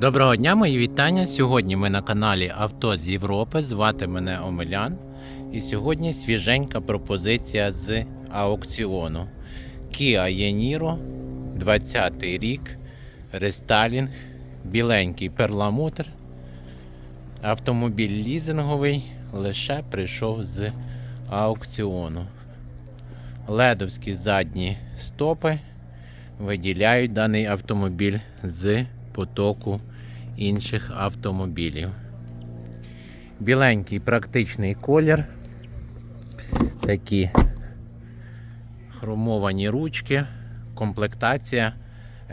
Доброго дня, мої вітання. Сьогодні ми на каналі Авто з Європи. Звати мене Омелян. І сьогодні свіженька пропозиція з аукціону. Kia Yeniro, 20 рік, рестайлінг, біленький перламутр. Автомобіль лізинговий лише прийшов з аукціону. Ледовські задні стопи виділяють даний автомобіль з потоку інших автомобілів. Біленький практичний колір. Такі хромовані ручки, комплектація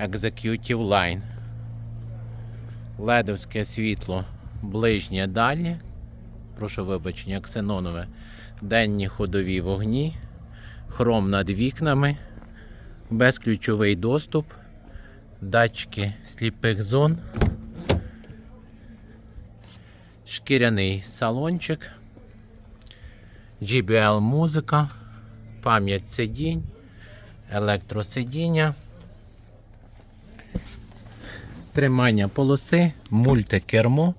Executive Line. Ледовське світло ближнє дальнє. Прошу вибачення, ксенонове. Денні ходові вогні, хром над вікнами, безключовий доступ, датчики сліпих зон, шкіряний салончик, GBL музика, пам'ять сидінь, електросидіння, тримання полоси, мультикермо.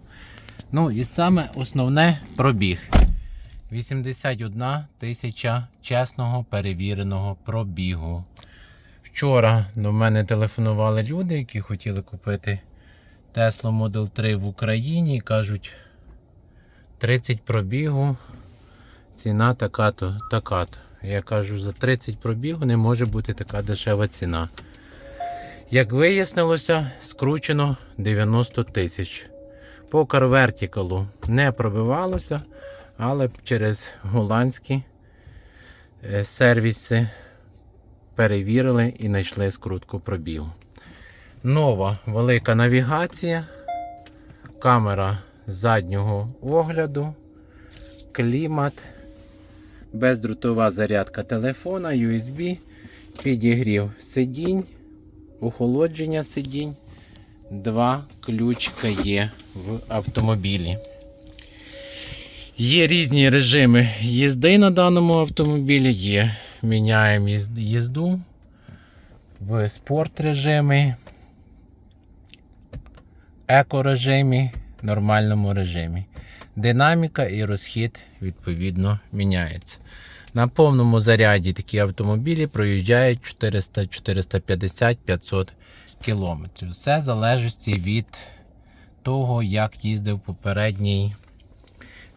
Ну і саме основне пробіг. 81 тисяча чесного перевіреного пробігу. Вчора до мене телефонували люди, які хотіли купити Tesla Model 3 в Україні і кажуть 30 пробігу, ціна така-то, така-то. Я кажу, за 30 пробігу не може бути така дешева ціна. Як вияснилося, скручено 90 тисяч. По карвертікалу не пробивалося, але через голландські е, сервіси перевірили і знайшли скрутку пробігу. Нова велика навігація, камера заднього огляду, клімат, бездрутова зарядка телефона, USB, підігрів сидінь, охолодження сидінь. Два ключка є в автомобілі. Є різні режими їзди на даному автомобілі. Є міняємо їзду в спорт режимі, еко режимі, нормальному режимі. Динаміка і розхід відповідно міняється. На повному заряді такі автомобілі проїжджають 400, 450, 500 кілометрів. Все залежить від того, як їздив попередній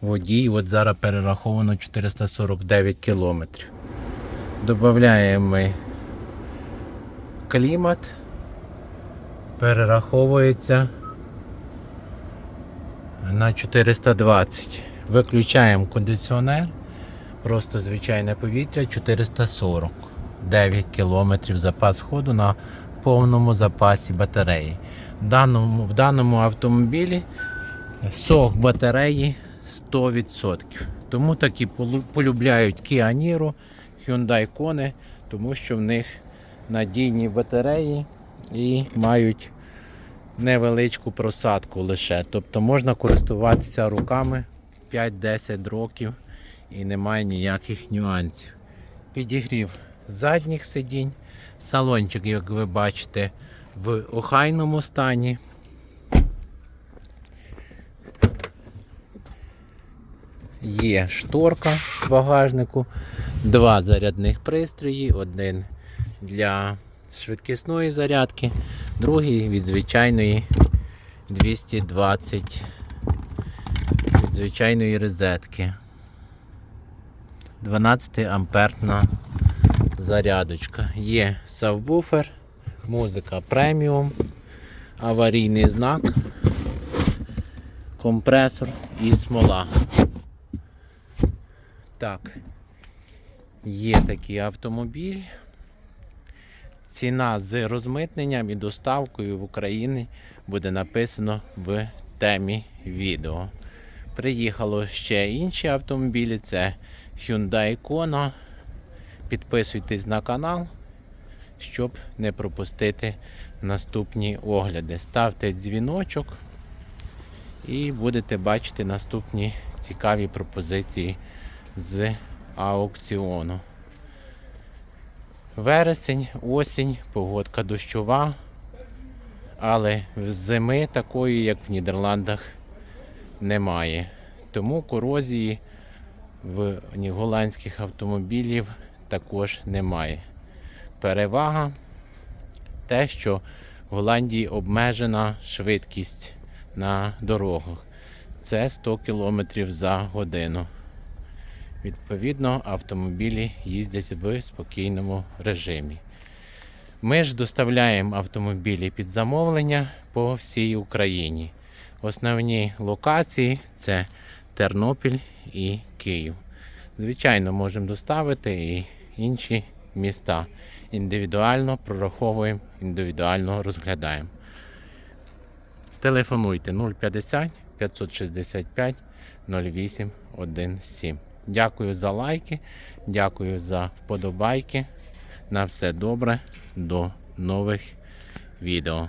водій. От зараз перераховано 449 кілометрів. Ми клімат, перераховується на 420. Виключаємо кондиціонер, просто звичайне повітря 440. 9 кілометрів запас ходу на повному запасі батареї. В даному, в даному автомобілі сок батареї 100%. Тому такі полюбляють Kia Niro, Hyundai Kona, тому що в них надійні батареї і мають невеличку просадку лише. Тобто можна користуватися руками 5-10 років і немає ніяких нюансів. Підігрів задніх сидінь, салончик, як ви бачите, в охайному стані. Є шторка в багажнику, два зарядних пристрої, один для швидкісної зарядки, другий від звичайної 220 від звичайної розетки. 12 амперна зарядочка. Є сабвуфер, музика преміум, аварійний знак, компресор і смола. Так, є такий автомобіль. Ціна з розмитненням і доставкою в Україні буде написано в темі відео. Приїхало ще інші автомобілі. Це Hyundai Kona. Підписуйтесь на канал, щоб не пропустити наступні огляди. Ставте дзвіночок і будете бачити наступні цікаві пропозиції з аукціону. Вересень, осінь, погодка дощова, Але зими такої, як в Нідерландах, немає. Тому корозії в голландських автомобілів також немає. Перевага те, що в Голландії обмежена швидкість на дорогах. Це 100 км за годину. Відповідно, автомобілі їздять в спокійному режимі. Ми ж доставляємо автомобілі під замовлення по всій Україні. Основні локації це Тернопіль і Київ. Звичайно, можемо доставити і інші міста. Індивідуально прораховуємо, індивідуально розглядаємо. Телефонуйте 050 565 08 17. Дякую за лайки, дякую за вподобайки. На все добре, до нових відео.